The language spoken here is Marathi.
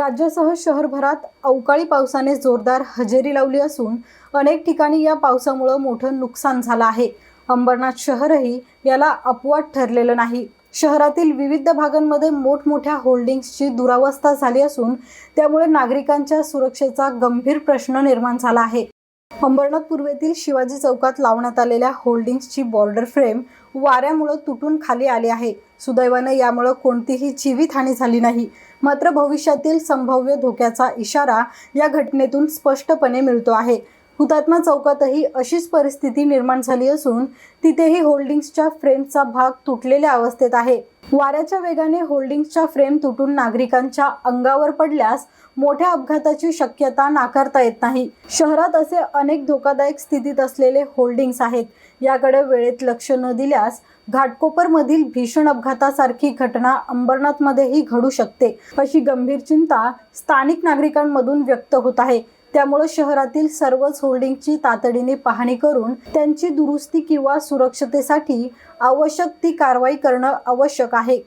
राज्यासह शहरभरात अवकाळी पावसाने जोरदार हजेरी लावली असून अनेक ठिकाणी या पावसामुळं मोठं नुकसान झालं आहे. अंबरनाथ शहरही याला अपवाद ठरलेलं नाही. शहरातील विविध भागांमध्ये मोठमोठ्या होल्डिंग्सची दुरावस्था झाली असून त्यामुळे नागरिकांच्या सुरक्षेचा गंभीर प्रश्न निर्माण झाला आहे. अंबरनाथ पूर्वेतील शिवाजी चौकात लावण्यात आलेल्या होल्डिंग्सची बॉर्डर फ्रेम वाऱ्यामुळं तुटून खाली आली आहे. सुदैवानं यामुळं कोणतीही जीवितहानी झाली नाही. मात्र भविष्यातील संभाव्य धोक्याचा इशारा या घटनेतून स्पष्टपणे मिळतो आहे. हुतात्मा चौकातही अशीच परिस्थिती निर्माण झाली असून तिथेही होल्डिंग्सच्या फ्रेमचा भाग तुटलेल्या अवस्थेत आहे. वाऱ्याच्या वेगाने होल्डिंग्सच्या फ्रेम तुटून नागरिकांच्या अंगावर पडल्यास मोठ्या अपघाताची शक्यता नाकारता येत नाही. शहरात असे अनेक धोकादायक स्थितीत असलेले होल्डिंग्स आहेत. याकडे वेळेत लक्ष न दिल्यास घाटकोपरमधील भीषण अपघातासारखी घटना अंबरनाथमध्येही घडू शकते अशी गंभीर चिंता स्थानिक नागरिकांमधून व्यक्त होत आहे. त्यामुळे शहरातील सर्वच होल्डिंगची तातडीने पाहणी करून त्यांची दुरुस्ती किंवा सुरक्षतेसाठी आवश्यक ती कारवाई करणं आवश्यक आहे.